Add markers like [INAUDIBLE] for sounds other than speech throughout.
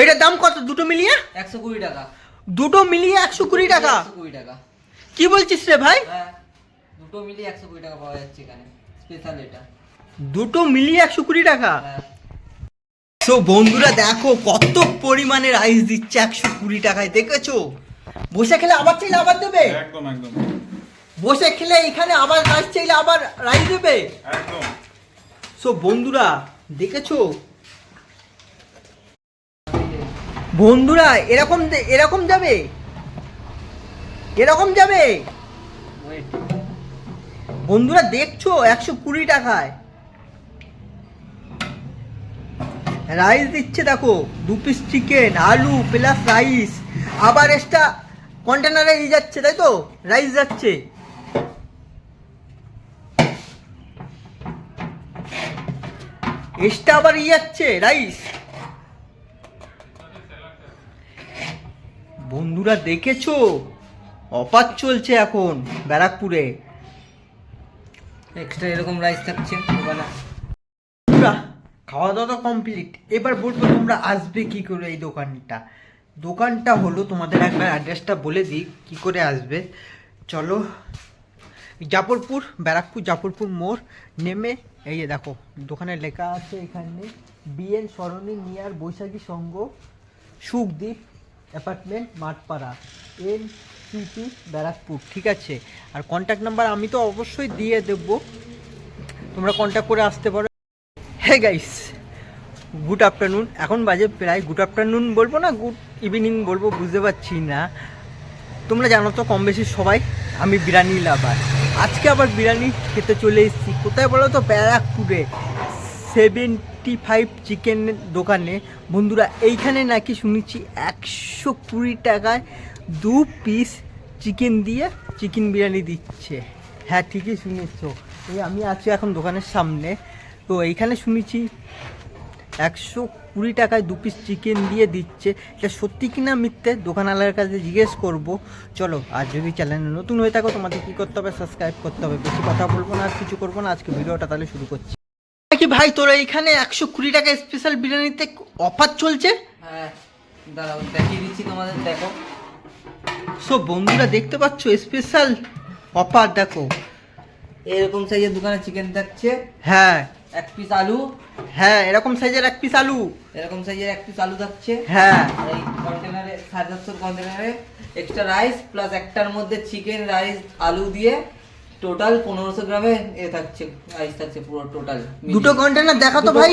এটার দাম কত? দুটো মিলিয়ে? একশো কুড়ি টাকা। দুটো মিলিয়ে একশো কুড়ি টাকা? একশো কুড়ি টাকা। কি বলছিস রে ভাই? হ্যাঁ দুটো মিলিয়ে একশো কুড়ি টাকা পাওয়া যাচ্ছে এখানে স্পেশাল এটা। দুটো মিলিয়ে একশো কুড়ি টাকা? হ্যাঁ। তো বন্ধুরা দেখো কত পরিমাণে রাইস দিচ্ছে একশো কুড়ি টাকায় দেখেছ? বসে খেলে আবার চাইলে আবার দেবে? একদম একদম। বসে খেলে এখানে আবার রাইস চাইলে আবার রাইস দেবে? একদম। সো বন্ধুরা দেখেছ? বন্ধুরা, এরকম এরকম যাবে। এরকম যাবে। বন্ধুরা, দেখছ? একশো কুড়ি টাকায়। রাইস দিচ্ছে, দেখো। দু পিস চিকেন আলু প্লাস রাইস আবার এক্সট্রা কন্টেনারে ই যাচ্ছে, তাই তো? রাইস যাচ্ছে। এক্সট্রা আবার ই যাচ্ছে রাইস বন্ধুরা দেখেছ? অফার চলছে এখন ব্যারাকপুরে। এক্সট্রা এরকম রাইস থাকছে ওখানে খাওয়া দাওয়া কমপ্লিট এবার বলব তোমরা আসবে কি করে এই দোকানটা। দোকানটা হলো তোমাদের একবার অ্যাড্রেসটা বলে দিই কি করে আসবে। চলো জাফরপুর ব্যারাকপুর জাফরপুর মোড় নেমে এই যে দেখো দোকানে লেখা আছে এখানে BN Sarani near Baishakhi Sangha Sukhdwip apartment Mathpara N CP Barrackpore, ঠিক আছে? আর কন্ট্যাক্ট নাম্বার আমি তো অবশ্যই দিয়ে দেবো। তোমরা কন্ট্যাক্ট করে আসতে পারো। হে গাইস গুড আফটারনুন এখন বাজে প্রায় গুড আফটারনুন বলব না গুড ইভিনিং বলব, বুঝতে পারছি না। তোমরা জানো তো কম বেশি সবাই, আমি বিরিয়ানি লাভার আজকে আবার বিরিয়ানি খেতে চলে এসেছি। কোথায় বলো তো? ব্যারাকপুরে। সেভেন্টি ফাইভ চিকেন দোকানে। বন্ধুরা, এইখানে নাকি শুনেছি একশো কুড়ি টাকায় দু পিস চিকেন দিয়ে চিকেন বিরিয়ানি দিচ্ছে। হ্যাঁ ঠিকই শুনেছ। এই আমি আছি এখন দোকানের সামনে। তো এইখানে শুনেছি একশো কুড়ি টাকায় দু পিস চিকেন দিয়ে দিচ্ছে। এটা সত্যি কিনা মিথ্যে? দোকানওয়ালার কাছে জিজ্ঞেস করব। চলো, আর যদি চ্যানেলে নতুন হয়ে থাকো, তোমাদের কী করতে হবে? সাবস্ক্রাইব করতে হবে। বেশি কথা বলব না, আর কিছু করব না। আজকে ভিডিওটা তাহলে শুরু করছি। কি ভাই তোরা এইখানে একশো কুড়ি টাকা স্পেশাল বিরিয়ানিতে অফার চলছে? হ্যাঁ দাঁড়াও দেখিয়ে দিচ্ছি তোমাদের দেখো। সো বন্ধুরা দেখতে পাচ্ছ স্পেশাল অফার দেখো। এরকম সাইজের দোকানে চিকেন থাকছে। হ্যাঁ। এক পিস আলু। হ্যাঁ এরকম সাইজের এক পিস আলু। এরকম সাইজের এক পিস আলু থাকছে। হ্যাঁ। এই কন্টেনারে সাড়ে সাতশোর কন্টেনারে এক্সট্রা রাইস প্লাস একটার মধ্যে চিকেন রাইস আলু দিয়ে টোটাল পনেরোশো গ্রামে এ থাকছে রাইস থাকছে পুরো টোটাল দুটো কন্টেনার দেখা তো ভাই।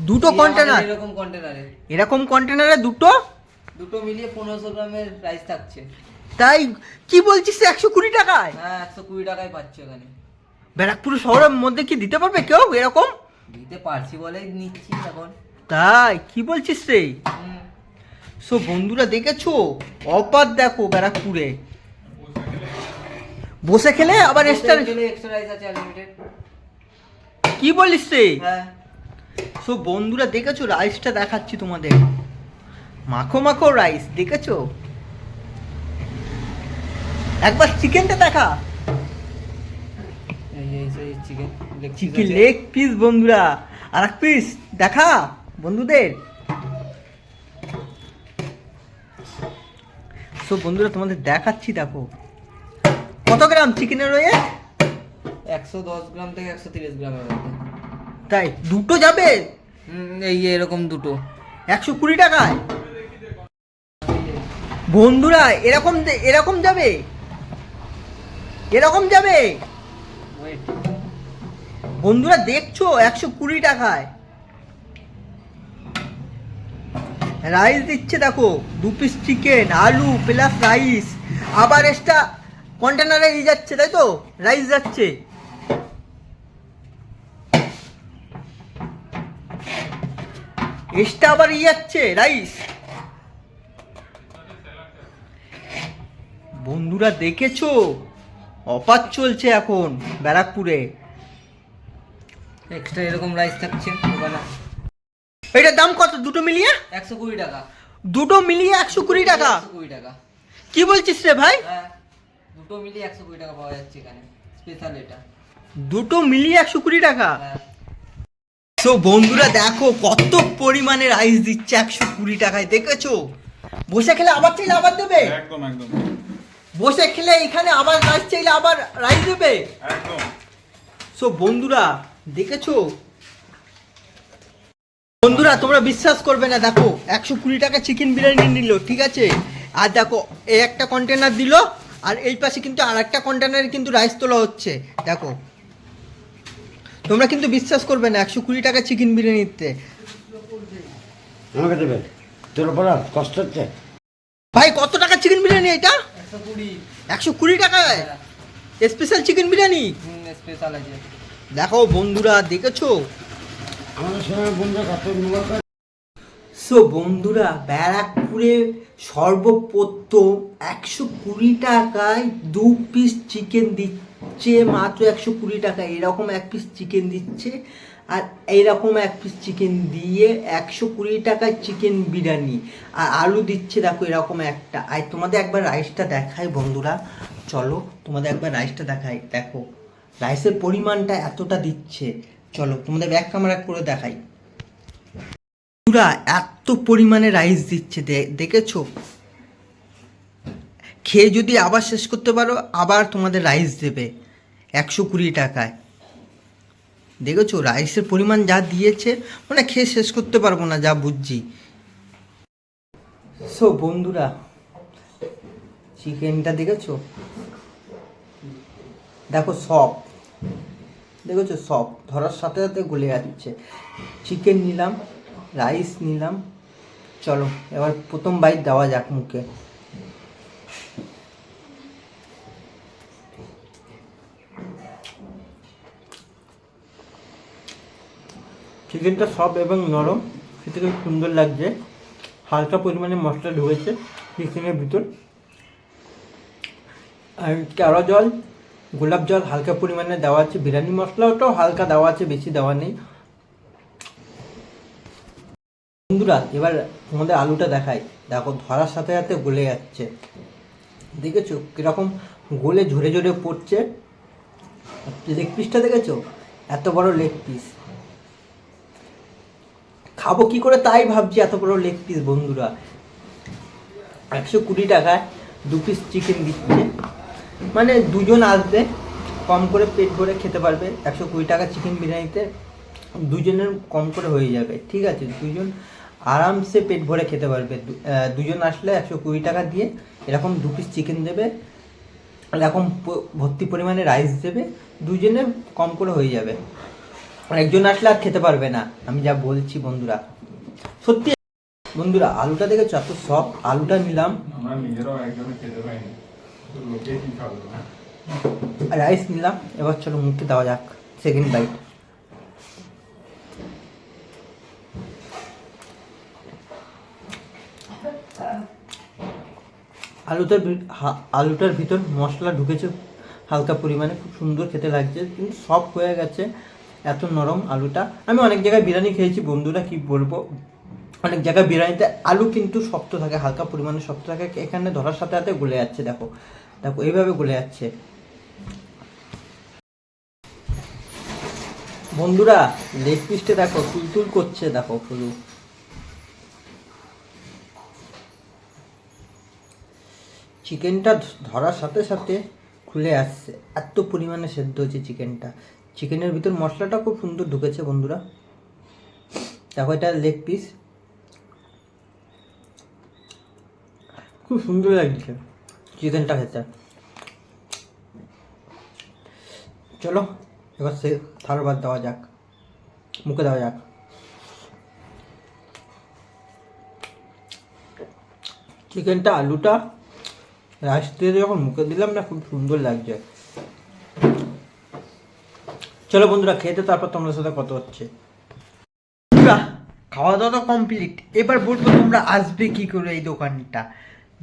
দুটো কন্টেনার এরকম কন্টেনারে এরকম কন্টেনারে দুটো? দুটো মিলিয়ে পনেরোশো গ্রামের রাইস থাকছে। তাই কি বলছিস একশো কুড়ি টাকায়? হ্যাঁ একশো কুড়ি টাকায় পাচ্ছ এখানে ব্যারাকপুর শহরের মধ্যে কি দিতে পারবে কেউ এরকম? দিতে পারছি বলেই নিচ্ছি এখন। তাই কি বলছিস রে। সো বন্ধুরা দেখেছ? অফার দেখো ব্যারাকপুরে। বসে খেলে আবার এক্সট্রা এক্সট্রা রাইস আছে আনলিমিটেড কি বলিস রে হ্যাঁ। সো বন্ধুরা দেখেছ? রাইসটা দেখাচ্ছি তোমাদের। মাখো মাখো রাইস দেখেছ? একবার চিকেনটা দেখা। চিকেন চিকেন লেগ পিস বন্ধুরা? আর এক পিস দেখা বন্ধুদের। সো বন্ধুরা তোমাদের দেখাচ্ছি দেখো। কত গ্রাম? চিকেনের রয়ে একশো দশ গ্রাম থেকে একশো তিরিশ গ্রামের মধ্যে। তাই? দুটো যাবে? এই এরকম দুটো। একশো কুড়ি টাকায়? বন্ধুরা এরকম এরকম যাবে? এরকম যাবে? বন্ধুরা দেখছ? একশো কুড়ি টাকায়। রাইস দিচ্ছে দেখো। দু পিস চিকেন আলু প্লাস রাইস আবার এক্সট্রা কন্টেনারে ই যাচ্ছে তাই তো? রাইস যাচ্ছে। এক্সট্রা আবার ই যাচ্ছে রাইস বন্ধুরা দেখেছ? অফার চলছে এখন ব্যারাকপুরে। এক্সট্রা এরকম রাইস থাকছে ওখানে এটার দাম কত? দুটো মিলিয়ে? একশো কুড়ি টাকা। দুটো মিলিয়ে একশো কুড়ি টাকা। কুড়ি টাকা। কি বলছিস রে ভাই? হ্যাঁ। দুটো মিলিয়ে একশো কুড়ি টাকা পাওয়া যাচ্ছে এখানে স্পেশাল এটা। দুটো মিলিয়ে একশো কুড়ি টাকা? হ্যাঁ। তো বন্ধুরা দেখো কত পরিমাণে রাইস দিচ্ছে একশো কুড়ি টাকায় দেখেছ? বসে খেলে আবার চাইলে আবার দেবে? একদম একদম। বসে খেলে এখানে আবার রাইস চাইলে আবার রাইস দেবে? একদম। সো বন্ধুরা দেখেছ? বন্ধুরা তোমরা বিশ্বাস করবে না দেখো একশো কুড়ি টাকা চিকেন বিরিয়ানি নিল ঠিক আছে? আর দেখো এই একটা কন্টেনার দিল আর এই পাশে কিন্তু আর একটা কন্টেনারে কিন্তু রাইস তোলা হচ্ছে দেখো। তোমরা কিন্তু বিশ্বাস করবে না একশো কুড়ি টাকা চিকেন বিরিয়ানিতে আমাকে দেবে? তোর উপর কষ্ট হচ্ছে? ভাই কত টাকা চিকেন বিরিয়ানি এটা? একশো কুড়ি। টাকায়? Special chicken biryani? দেখো বন্ধুরা দেখেছ? আমাদের সময় বন্ধু কত মোবাইল করে সো বন্ধুরা, ব্যারাকপুরে সর্বপ্রথম একশো কুড়ি টাকায় দু পিস চিকেন দিচ্ছে, মাত্র একশো কুড়ি টাকা। এরকম এক পিস চিকেন দিচ্ছে আর এইরকম এক পিস চিকেন দিয়ে একশো কুড়ি টাকায় চিকেন বিরিয়ানি আর আলু দিচ্ছে, দেখো এরকম একটা। আর তোমাদের একবার রাইসটা দেখাই বন্ধুরা। চলো, তোমাদের একবার রাইসটা দেখাই। দেখো রাইসের পরিমাণটা এতটা দিচ্ছে। চলো, তোমাদের ব্যাক ক্যামেরা করে দেখাই। পুরা এত পরিমাণে রাইস দিচ্ছে দেখেছ? খেয়ে যদি আবার শেষ করতে পারো, আবার তোমাদের রাইস দেবে একশো কুড়ি টাকায়। দেখেছ? রাইসের পরিমাণ যা দিয়েছে মানে খেয়ে শেষ করতে পারব না, যা বুঝছি। সো বন্ধুরা চিকেনটা দেখেছ? দেখো সব। দেখেছ সব? ধরার সাথে সাথে গলে যাচ্ছে। চিকেন নিলাম। রাইস নিলাম। চলো, এবার প্রথম বাইট দেওয়া যাক মুখে। চিকেনটা সব এবং নরম, খেতে খুব সুন্দর লাগছে। হালকা পরিমাণে মশলা ঢুকেছে চিকেনের ভিতর। আর কেওড়া জল, গোলাপ জল হালকা পরিমাণে দেওয়া আছে। বিরিয়ানি মশলাটাও হালকা দেওয়া আছে, বেশি দেওয়া নেই। বন্ধুরা, এবার তোমাদের আলুটা দেখাই। দেখো, ধরার সাথে সাথে গলে যাচ্ছে। দেখেছ? কীরকম গলে ঝরে ঝরে পড়ছে। লেগ পিসটা দেখেছ? এত বড় লেগ পিস খাব কি করে তাই ভাবছি, এত বড় লেগ পিস বন্ধুরা। একশো কুড়ি টাকায় দু পিস চিকেন দিচ্ছে। মানে দুজন আসবে, কম করে পেট ভরে খেতে পারবে। একশো কুড়ি টাকা চিকেন বিরিয়ানিতে দুজনের কম করে হয়ে যাবে, ঠিক আছে? দুজন আরামসে পেট ভরে খেতে পারবে। দুজন আসলে একশো কুড়ি টাকা দিয়ে এরকম দু পিস চিকেন দেবে এরকম ভর্তি পরিমাণে রাইস দেবে দুজনে কম করে হয়ে যাবে। একজন আসলে আর খেতে পারবে না। আমি যা বলছি বন্ধুরা সত্যি? বন্ধুরা আলুটা দেখেছ? এত সব আলুটা নিলাম। রাইস নিলাম। এবার চলো মুখে দেওয়া যাক। সেকেন্ড বাইট আলুটার আলুটার ভিতর মশলা ঢুকেছে হালকা পরিমাণে, খুব সুন্দর খেতে লাগছে, কিন্তু সব হয়ে গেছে এত নরম আলুটা। আমি অনেক জায়গায় বিরিয়ানি খেয়েছি, বন্ধুরা কি বলব? অনেক জায়গায় বিরিয়ানিতে আলু কিন্তু শক্ত থাকে, হালকা পরিমাণে শক্ত থাকে, এখানে ধরার সাথে সাথে গলে যাচ্ছে, দেখো। দেখো, এইভাবে গলে যাচ্ছে। বন্ধুরা, লেগ পিসটা দেখো, তুলতুল করছে, দেখো পুরো চিকেনটা ধরার সাথে সাথে খুলে আসছে। এত পরিমাণে সেদ্ধ হচ্ছে চিকেনটা। চিকেনের ভিতর মশলাটা খুব সুন্দর ঢুকেছে বন্ধুরা। দেখো এটা লেগ পিস খুব সুন্দর লাগছে। চিকেনটা খেতে। চলো এবার সে থাল দেওয়া যাক। মুখে দেওয়া যাক। চিকেনটা আলুটা রাইস দিয়ে যখন মুখে দিলাম না খুব সুন্দর লাগছে। চলো বন্ধুরা খেতে তারপর তোমাদের সাথে কত হচ্ছে। খাওয়া দাওয়া তো কমপ্লিট এবার বলব তোমরা আসবে কি করে এই দোকানটা।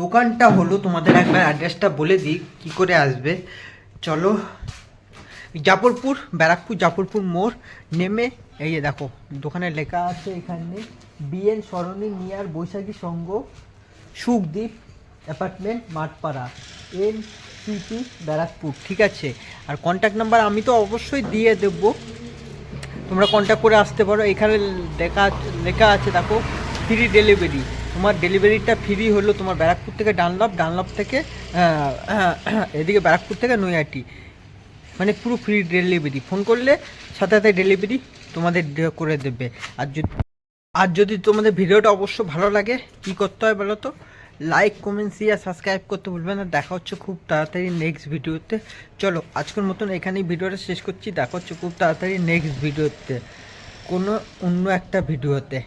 দোকানটা হলো তোমাদের একবার অ্যাড্রেসটা বলে দিই কি করে আসবে। চলো জাফরপুর ব্যারাকপুর জাফরপুর মোড় নেমে এই যে দেখো দোকানে লেখা আছে এখানে BN Sarani near Baishakhi Sangha Sukhdwip apartment Mathpara N CP Barrackpore, ঠিক আছে? আর কন্ট্যাক্ট নাম্বার আমি তো অবশ্যই দিয়ে দেবো। তোমরা কন্ট্যাক্ট করে আসতে পারো। এখানে দেখা লেখা আছে, দেখো ফ্রি ডেলিভারি তোমার ডেলিভারিটা ফ্রি হলো তোমার ব্যারাকপুর থেকে ডানলপ ডানলপ থেকে [CLEARS THROAT] এদিকে ব্যারাকপুর থেকে নৈহাটি। মানে পুরো ফ্রি ডেলিভারি ফোন করলে সাথে সাথে ডেলিভারি তোমাদের করে দেবে। আর যদি আর যদি তোমাদের ভিডিওটা অবশ্য ভালো লাগে, কি করতে হয় বলো তো? লাইক কমেন্ট শেয়ার সাবস্ক্রাইব করতে ভুলবেন না। দেখা হচ্ছে খুব তাড়াতাড়ি নেক্সট ভিডিওতে। চলো, আজকের মতন এখানেই ভিডিওটা শেষ করছি। দেখা হচ্ছে খুব তাড়াতাড়ি নেক্সট ভিডিওতে। কোনো অন্য একটা ভিডিওতে।